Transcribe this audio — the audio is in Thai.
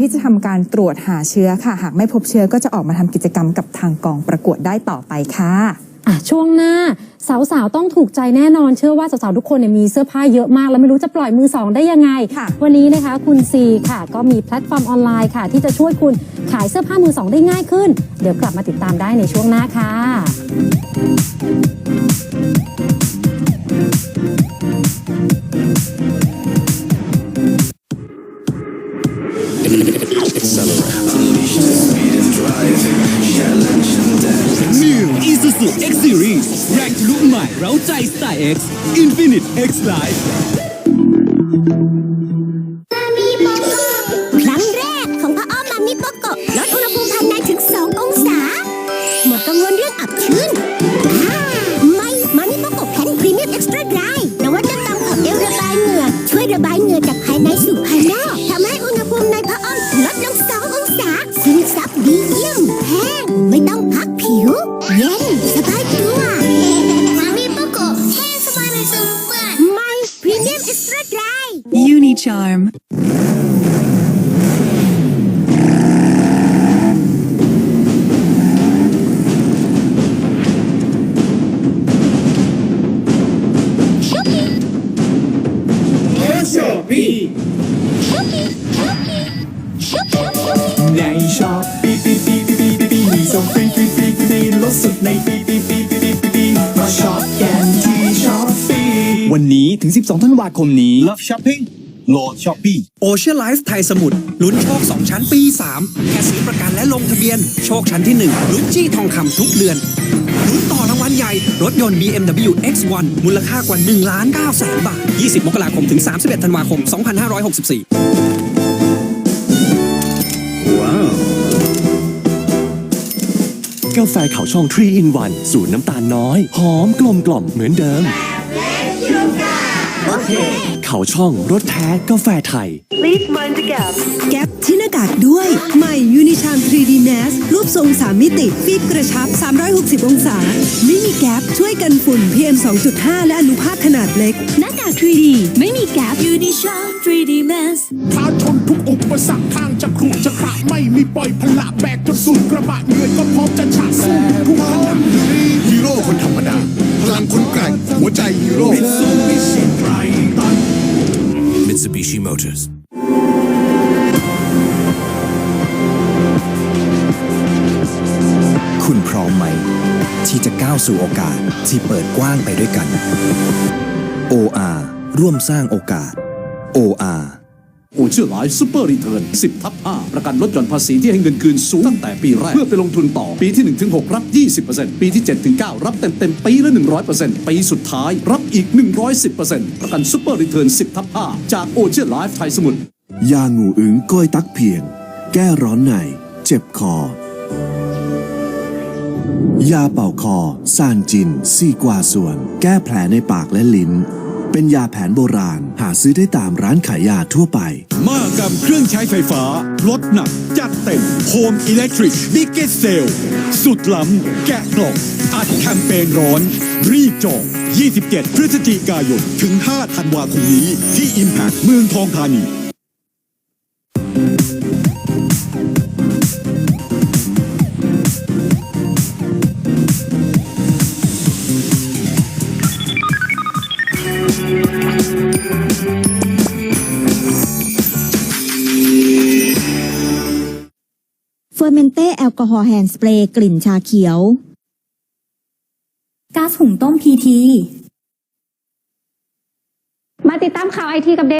ที่จะทำการตรวจหาเชื้อค่ะ หากไม่พบเชื้อก็จะออกมาทำกิจกรรมกับทางกองประกวดได้ต่อไปค่ะอะช่วงหน้าสาวๆ ต้องถูกใจแน่นอนเชื่อว่าสาวๆ ทุกคนเนี่ยมีเสื้อผ้าเยอะมาก แล้วไม่รู้จะปล่อยมือสองได้ยังไงค่ะวันนี้นะคะคุณซีค่ะ ก็มีแพลตฟอร์มออนไลน์ค่ะ ที่จะช่วยคุณขายเสื้อผ้ามือสองได้ง่ายขึ้น เดี๋ยวกลับมาติดตามได้ในช่วงหน้าค่ะ Isuzu X Series แรงทะลุใหม่เร้าใจสไตล์ X Infinite X Life ครั้งแรกของพ่ออ้อมมามิโปโกลดอุณหภูมิภายในถึง 2 องศา หมดกังวลเรื่องอับชื้นอ่าไม่มามิโปโกะแผ่นพรีเมียมเอ็กซ์ตร้าดรนวัตกรรมของเอวระบายเหงื่อ ช่วยระบายเหงื่อจากภายในสู่ภายนอกทำให้อุณหภูมิในพ่ออ้อมลดลง 2 องศาซึมซับดีเยี่ยมแห้งไม่ต้องพักผิว เย็น พรีเมียมเอ็กซ์ตร้าไดร Unicharm. Shopee ในช้อปปี้ปีปีปีปีปีปีมีส่งฟรีฟรีฟรีฟรีลดสุดในปีปีปีปีปี นนี้ถึง 12 ธันวาคมนี้ Love Shopping โหลด Shopee Ocean Life ไทยสมุทรลุ้นโชค 2 ชั้นปี 3 แค่ซื้อประกันและลงทะเบียน โชคชั้นที่ 1 ลุ้นจี้ทองคำทุกเดือน ลุ้นต่อรางวัลใหญ่ รถยนต์ BMW X1 มูลค่ากว่า1ล้าน9แสนบาท 20 มกราคมถึง 31 ธันวาคม 2564 กาแฟเขาช่อง 3 in 1 สูตรน้ำตาลน้อย หอมกลมกล่อมเหมือนเดิม เขาช่องรสแท้กาแฟไทยแก๊ปที่หน้ากากด้วย ใหม่ Unicharm 3D Mask รูปทรง3มิติ ฟีดกระชับ 360 องศา ไม่มีแก๊ปช่วยกันฝุ่น PM 2.5 และอนุภาคขนาดเล็ก หน้ากาก 3D ไม่มีแก๊ป Unicharm 3D Mask ท้าชนทุกอุปสรรคทางจะขรุจะขระไม่มีปล่อยพละแบกจนสุดกระบะเหนื่อยก็พร้อมจะฉะสู้ทุกขณะฮีโร่คนธรรมดา พลังคนแกร่งหัวใจฮีโร่ Mitsubishi Motors คุณพร้อมไหมที่จะก้าวสู่โอกาสที่เปิดกว้างไปด้วยกัน OR ร่วมสร้างโอกาส OR โอเชียร์ไลฟ์ซูเปอร์รีเทิร์น10 ทับ 5 ประกันลดหย่อนภาษีที่ให้เงินคืนสูงตั้งแต่ปีแรก เพื่อไปลงทุนต่อปีที่ 1 ถึง 6 รับ 20%ปีที่ 7 ถึง 9 รับเต็มเต็มปีละ 100%ปีสุดท้ายรับอีก 110%ประกันซูเปอร์รีเทิร์น10 ทับ 5 จากโอเชียร์ไลฟ์ไทยสมุทรยางูอึงโกยตักเพียง แก้ร้อนใน เจ็บคอ ยาเป่าคอซานจินซีกวาส่วน แก้แผลในปากและลิ้น เป็นยาแผนโบราณ หาซื้อได้ตามร้านขายยาทั่วไป มากรรมเครื่องใช้ไฟฟ้า ลดหนัก จัดเต็มโฮมอิเล็กทริกบิ๊กเกตเซลสุดล้ำแกะกล่องอัดแคมเปญร้อน รีบจอง 27 พฤศจิกายน ถึง 5 ธันวาคมนี้ ที่ Impact เมืองทองธานี ลกอฮอล์แฮนด์สเปรย์กลิ่นชาเขียว ก๊าซหุงต้มพีที มาติดตามข่าวไอทีกับเด